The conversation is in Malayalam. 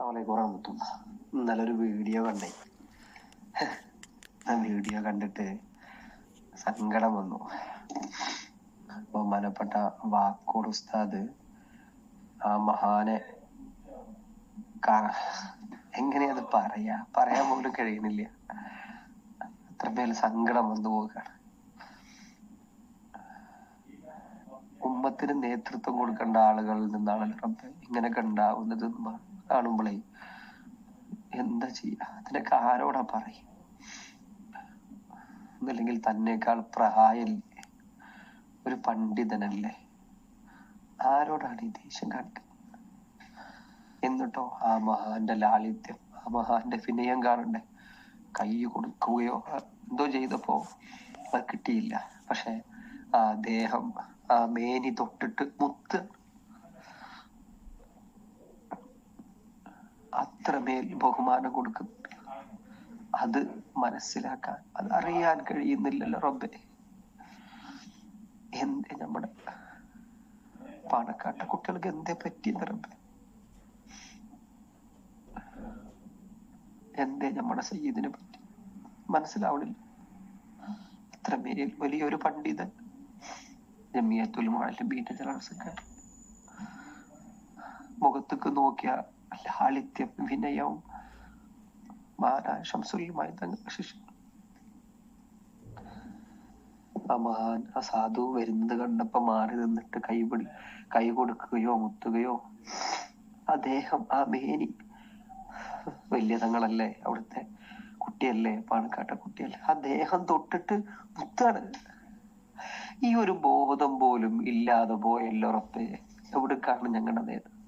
അസ്സലാമലൈക്കും വറഹ്മത്തുള്ള ഇന്നലെ ഒരു വീഡിയോ കണ്ടേ. ആ വീഡിയോ കണ്ടിട്ട് സങ്കടം വന്നു. ബഹുമാനപ്പെട്ട വാക്കോട് ഉസ്താദ് ആ മഹാനെ എങ്ങനെയത് പറയാ? പറയാൻ പോലും കഴിയുന്നില്ല. അത്ര പേര് സങ്കടം വന്നു പോവുകയാണ്. ഉമ്മത്തിന് നേതൃത്വം കൊടുക്കേണ്ട ആളുകളിൽ നിന്നാണ് ഇങ്ങനെ ഇങ്ങനെയൊക്കെ ഉണ്ടാവുന്നത് എന്ന് കാണുമ്പോഴേ എന്താ ചെയ്യാ? അതിനൊക്കെ ആരോടാ പറയും? ഒന്നല്ലെങ്കിൽ തന്നെക്കാൾ പ്രായല്ലേ? ഒരു പണ്ഡിതനല്ലേ? ആരോടാണ് ഈ ദേഷ്യം കാണിക്കുന്നത് എന്നിട്ടോ ആ മഹാന്റെ ലാളിത്യം ആ മഹാന്റെ വിനയം കാണണ്ടേ? കൈ കൊടുക്കുകയോ എന്തോ ചെയ്തപ്പോ അത് കിട്ടിയില്ല. പക്ഷെ ആ ദേഹം ആ മേനി തൊട്ടിട്ട് മുത്ത് അത്രമേൽ ബഹുമാനം കൊടുക്കും? അത് മനസ്സിലാക്കാൻ അത് അറിയാൻ കഴിയുന്നില്ലല്ലോ റബ്ബെ. എന്തേ നമ്മുടെ പാണക്കാട്ടെ കുട്ടികൾക്ക് എന്തേ പറ്റിയത് റബ്ബെ? എന്തേ നമ്മുടെ സയ്യിദിനെ പറ്റി? മനസ്സിലാവണില്ല. അത്രമേൽ വലിയൊരു പണ്ഡിതൻ ജമിയത്തുൽ മുഅല്ലിമീന്റെ ജനറൽ മുഖത്തേക്ക് നോക്കിയ ലാളിത്യം വിനയവും മഹാനായ ഷംസുല്യമായി തന്നെ ശിഷ്യ ആ സാധു വരുന്നത് കണ്ടപ്പോ മാറി നിന്നിട്ട് കൈപിടി കൈ കൊടുക്കുകയോ മുത്തുകയോ അദ്ദേഹം ആ മേനി വലിയ തങ്ങളല്ലേ അവിടുത്തെ കുട്ടിയല്ലേ പാണക്കാട്ട കുട്ടിയല്ലേ അദ്ദേഹം തൊട്ടിട്ട് മുത്താണ്. ഈ ഒരു ബോധം പോലും ഇല്ലാതെ പോയല്ലോ ഉറപ്പേ എവിടെക്കാണ് ഞങ്ങളുടെ നേതാവ്